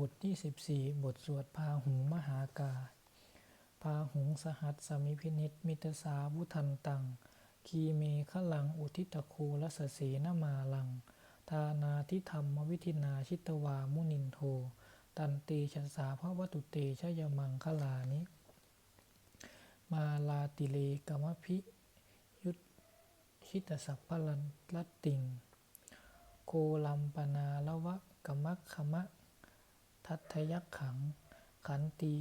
บทที่ 14 บทสวดพาหุงมหากา พาหุงสหัสสมิพินิจมิตสาวุทันตัง คีเมฆลังอุทิตคูลสเสนมาลัง ทานาทิธรรมวิธินาชิตวามุนินโท ตันตีชสาพระวัตุเตชยมังคลานิ มาลาติเลกมพิยุตชิตสัพพลันลัตติง โคลัมปนาละวะกมัคขมะ ทัตถยักขัง ขันตี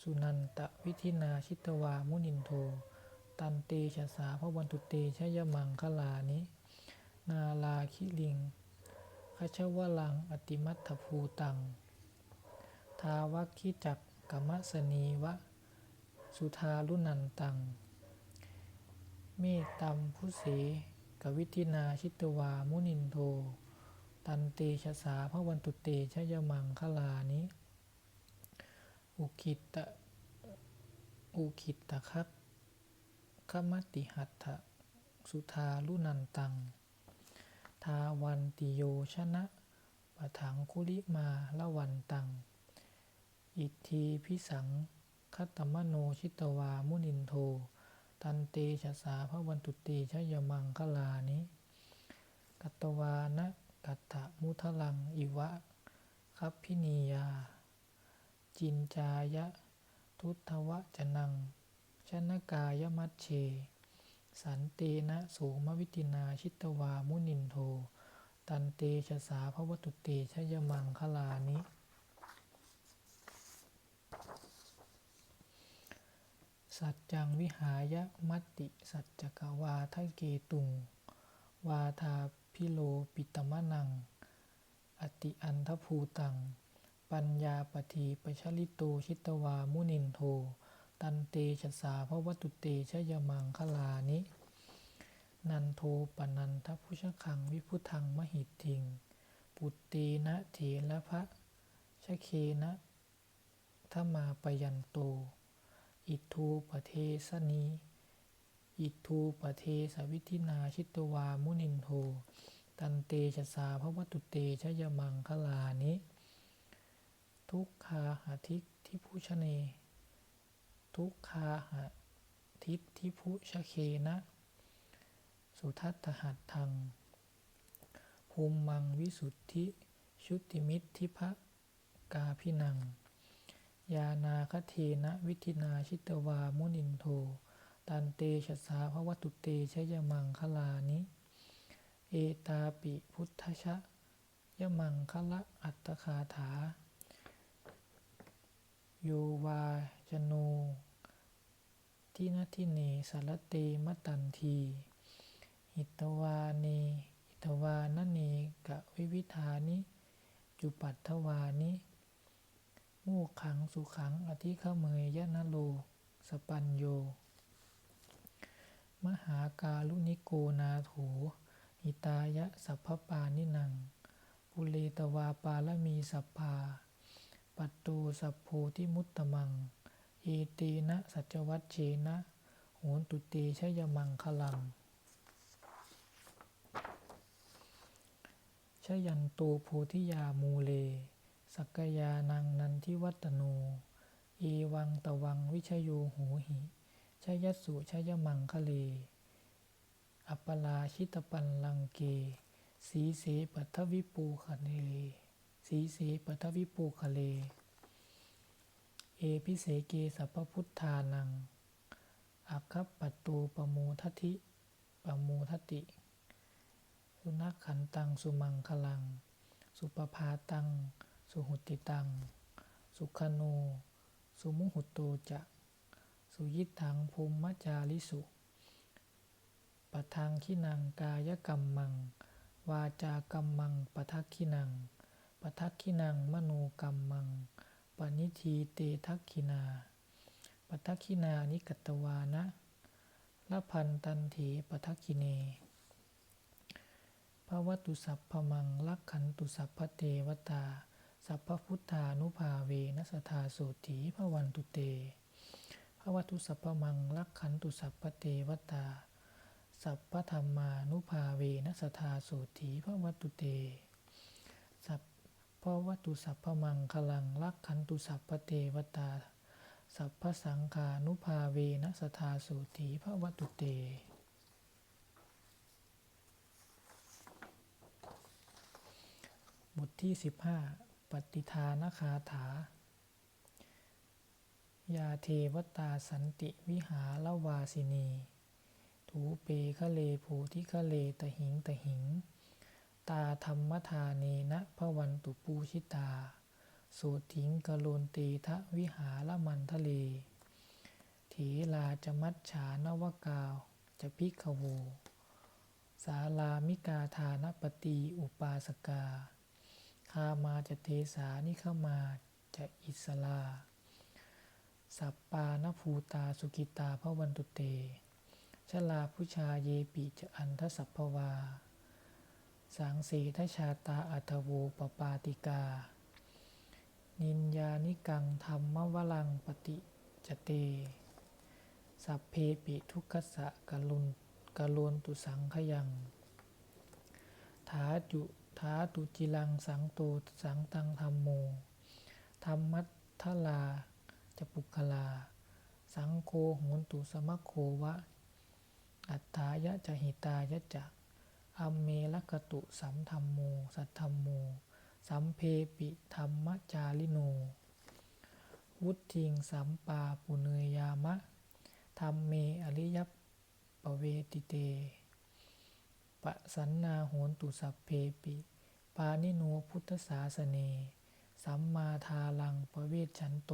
สุนันตะวิธินาชิตวามุนินโท ตันเตชะสาพระวันตุเตชยมังคลานิ นาลาคิลิงขชวลังอติมัตถภูตัง ทาวัคคิจักกมะสนีวะ สุทารุนันตัง เมตตัมพุเสกวิธินาชิตวามุนินโท ตันเตชะสาพระวันตุเตชยมังคลานิ อุคิตตะ อุคิตตะคัตขมติหัตถะสุทารุนันตัง ทาวันติโยชนะปะถังคุลิมาละวันตัง อิทธีพิสังคัตมโนชิตวามุนินโท ตันเตชะสาพระวันตุเตชยมังคลานิ กัตตวานะ กัตถมุทลังอิวะคัพพินียา จินจายะ ทุตทวะจนัง ชนกายมัชเช สันเตนะโสมวิตินาชิตวามุนินโท ตันเตชะสาพระวตุเตชยมังคลานิสัจจังวิหายะมัตติ สัจจกวาทเกตุง วาทา พิโลปิตมะนัง อติอันทภูตัง ปัญญาปทีปชลิโตชิตวามุนินโท ตันเตชะสาพระวัตุเตชยมังคลานิ นันโทปนันทพุชคังวิพุทังมหิตทิง ปุตเตนะเถระพะชะเคนะทมาปยันโต อิทูปเทสนี อิทูปเทสวิธินาชิตวามุนินโท ตันเตชะสาพระวัตุเตชยมังคลานิ ทุกขาหาทิทิพุชเน ทุกขาหาทิทิพุชเคนะ สุทัตตหัตถัง ภูมิมังวิสุทธิ ชุติมิตรทิภะกาพินัง ยานาคเทนะวิธินาชิตวามุนินโท ตันเตชะสาพระวัตุเตชยมังคลานิ เอตาปิพุทธชะยมังคละอัตตคาถา โยวาจโนทินาทิเนสารเตมตันที หิตวาเนหิตวานเนกะวิวิธานิจุปัตถวานิมูขังสุขังอธิขเมยยะนโล สปัญโย มหากาลุนิโกนาโถหิตายะสัพพปานินัง ปุเรตวาปาลมีสัพพา ปัตโตสัพโพธิมุตตมัง เอเตนะสัจวัตเชนะโหนตุเตชยมังคลังชยันโตโพธิยามูเล สักกยานังนันทิวัตโน เอวังตวังวิชโยโหหิ ชยัสสุชยมังคะเล อัปปลาชิตปันลังเก สีเสปัทวิปูคะเลสีเสปัทวิปูคะเล เอพิเสเกสัพพพุทธานัง อัคคปัตโตปโมทัตถิปโมทัตติ สุนัขขันตัง สุมังคลัง สุปภาตัง สุหุติตัง สุขโน สุมุหุตโตจะ สุยิทังภูมิจาริสุปะทังขินังกายกรรมมัง วาจากรรมมังปะทักขินังปะทักขินังมโนกรรมมังปณิทีเตทักขินาปะทักขินานิกตวานะละพันตันเถปะทักขิเนภวตุสัพพมังลักขันตุสัพพเทวตา สัพพพุทธานุภาเวนัสทาโสถีพระวันตุเต ภวตุสัพพมังลักขันตุสัพพเทวตา สัพพธรรมานุภาเวนัสทาโสถีพระวัตุเต สัพพเพระวัตุสัพพมังคลังลักขันตุสัพพเทวตา สัพพสังฆานุภาเวนะสทาสุถีพระวัตุเตบทที่ 15 ปฏิทานคาถา ยาเทวตาสันติวิหารวาสินี ถูเปคะเลภูทิคะเลตหิงตหิง ตาธรรมทาเนนะพระวันตุปูชิตาโสถิงกะโลนตีทะวิหารมันทะเลถีลาจะมัจฉานวกาวจะพิกขโวสาลามิกาทานปตีอุปาสกา คามาจะเทสานิขมาจะอิสลา สัปปานภูตาสุกิตาพระวันตุเต ชลาพุชาเยปิจอันทสัพพวา สังสีทชาตาอัตโวปปาติกา นินยานิกังธรรมวลังปฏิจเต สัพเพปิทุกขสะกะลุนกะโลนตุสังขยัง ถาจุถาตุจิลังสังโตสังตังธรรมโม ธรรมัตทลา จะปุคลา สังโฆโหนตุสมัคโควะ อัตถายะจะหิตายะจะอเมลกตุสัมธรรมโม สัทธรรมโม สัมเพปิธรรมจาริโน วุทิงสัมปาปุเนยามะธรรมเมอริยปเวติเตปะสันนาโหนตุสัพเพปิ ปานิโนพุทธศาสเน สัมมาทาลังปเวชันโต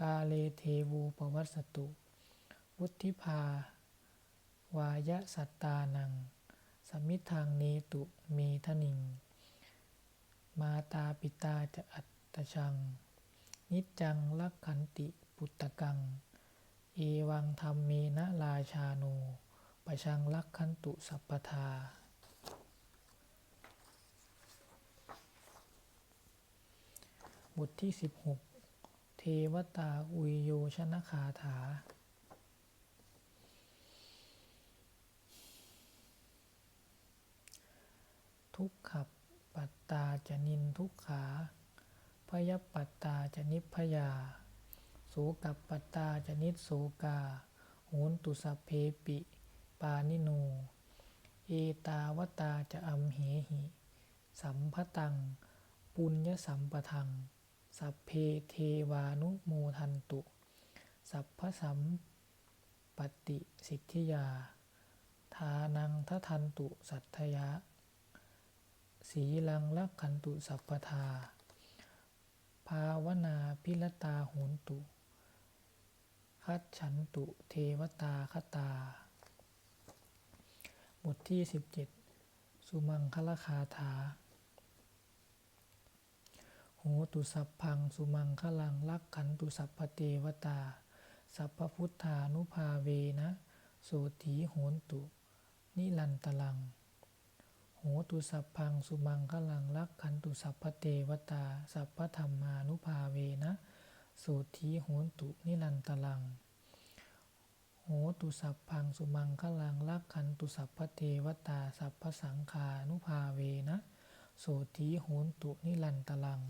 กาเลเทวูปวัสสตุ วุธิภา วายสัตตานัง สมิทางเนตุเมทนิง มาตาปิตาจะอัตตชัง นิจจังลักขันติปุตตะกัง เอวังธรรมเมนะราชาโนปชังลักขันตุสัพพทาบทที่ 16 วตาอุยโยชนะคาถา ทุกขับปัตตาจะนินทุกขา พยปัตตาจะนิพพยาโสกับปัตตาจะนิโสกาโหนตุสัพเพปิ ปานิโนเอตาวตาจะอัมเหหิ สัมพตัง ปุญญสัมปทัง สัพเพเทวานุโมทันตุ สัพพสัมปติสิทธิยา ทานังททันตุสัทธยะ สีลังลักขันตุสัพพทา ภาวนาพิรตาโหนตุ คัดฉันตุเทวตาคตา บทที่ 17 สุมังคลคาถา หตุสัพพังสุมังคลังลักขันตุสัพพเทวตา สัพพพุทธานุภาเวนะโสถีโหนตุ นิลันตลัง โหตุสัพพังสุมังคลังลักขันตุสัพพเทวตา สัพพธรรมานุภาเวนะโสถีโหนตุ นิลันตลัง โหตุสัพพังสุมังคลังลักขันตุสัพพเทวตา สัพพสังฆานุภาเวนะโสถีโหนตุ นิลันตลัง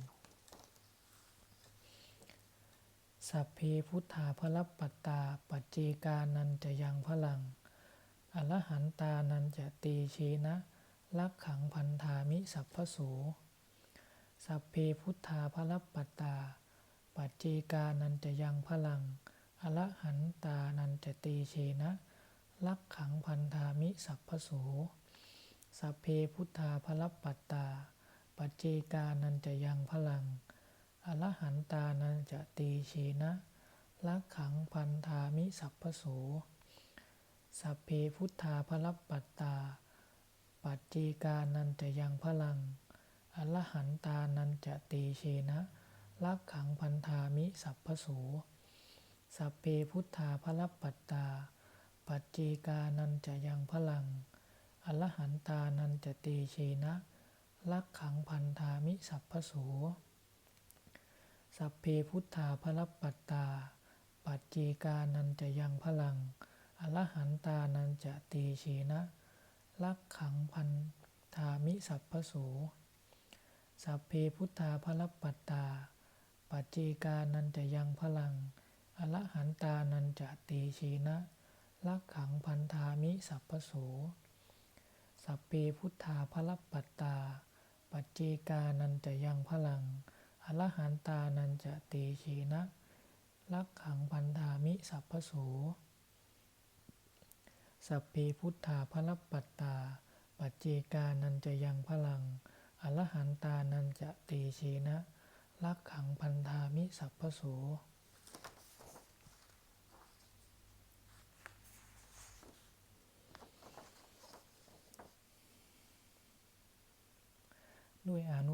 สัพเพพุทธาพลับปัตตา ปัจเจกานันจะยังพลัง อรหันตานันจะตเชนะ ลักขังพันธามิสัพพโส สัพเพพุทธาพลับปัตตา ปัจเจกานันจะยังพลัง อรหันตานันจะตเชนะ ลักขังพันธามิสัพพโส สัพเพพุทธาพลับปัตตา ปัจเจกานันจะยังพลัง อรหันตานันจะตเชนะลักขังพันธามิสัพพโส สัพเพพุทธาพลับปัตตา ปัจเจกานันจะยังพลัง อรหันตานันจะตเชนะลักขังพันธามิสัพพโส สัพเพพุทธาพลับปัตตา ปัจเจกานันจะยังพลัง อรหันตานันจะตเชนะลักขังพันธามิสัพพโส สัพเพพุทธาพลับปัตตา ปัจเจกานันจะยังพลัง อรหันตานันจะเตเชนะลักขังพันธามิสัพพโสสัพเพพุทธาภลปัตตา ปัจเจกานันจะยังพลัง อรหันตานันจะเตชีนะลักขังพันธามิสัพพโสสัพเพพุทธาภลปัตตา ปัจเจกานันจะยังพลัง อรหันตานันจะตีชีนะลักขังพันธามิสัพพโส สัพพีพุทธาพระปัตตา ปัจเจกานันจะยังพลัง อรหันตานันจะตีชีนะลักขังพันธามิสัพพโส ด้วยอานุ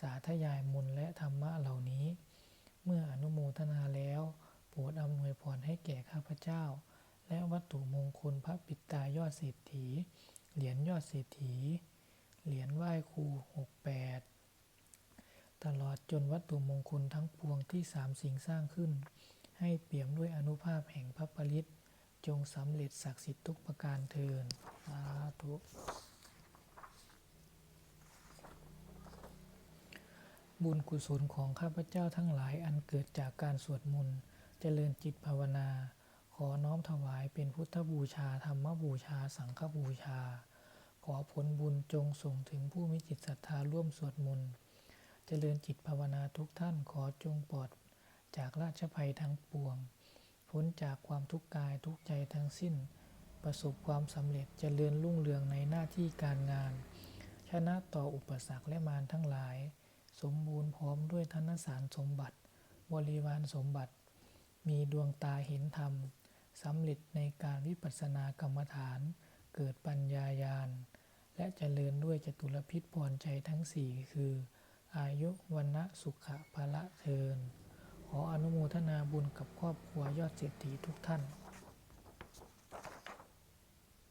สาธยายมนต์และธรรมะเหล่านี้ เมื่ออนุโมทนาแล้วโปรดอำนวยพรให้แก่ข้าพเจ้า และวัตถุมงคลพระปิตายอดเศรษฐี เหรียญยอดเศรษฐี เหรียญไหว้ครูหกแปดตลอดจนวัตถุมงคลทั้งปวงที่สามสิ่งสร้างขึ้น ให้เปี่ยมด้วยอนุภาพแห่งพระปริตจงสำเร็จศักดิ์สิทธิ์ทุกประการเทินสาธุ บุญกุศลของข้าพเจ้าทั้งหลายอันเกิดจากการสวดมนต์เจริญจิตภาวนา ขอน้อมถวายเป็นพุทธบูชาธรรมบูชาสังฆบูชา ขอผลบุญจงส่งถึงผู้มีจิตศรัทธาร่วมสวดมนต์เจริญจิตภาวนาทุกท่านขอจงปลอด จากราชภัยทั้งปวง พ้นจากความทุกข์กายทุกใจทั้งสิ้น ประสบความสำเร็จเจริญรุ่งเรืองในหน้าที่การงาน ชนะต่ออุปสรรคและมารทั้งหลาย สมบูรณ์พร้อมด้วยธนสารสมบัติ บริวารสมบัติ มีดวงตาเห็นธรรมสำเร็จในการวิปัสสนากรรมฐาน เกิดปัญญายาณ และเจริญด้วยจตุรพิษพรใจทั้งสี่คือ อายุวันนะสุขะภละเทิน ขออนุโมทนาบุญกับครอบครัวยอดเศรษฐีทุกท่าน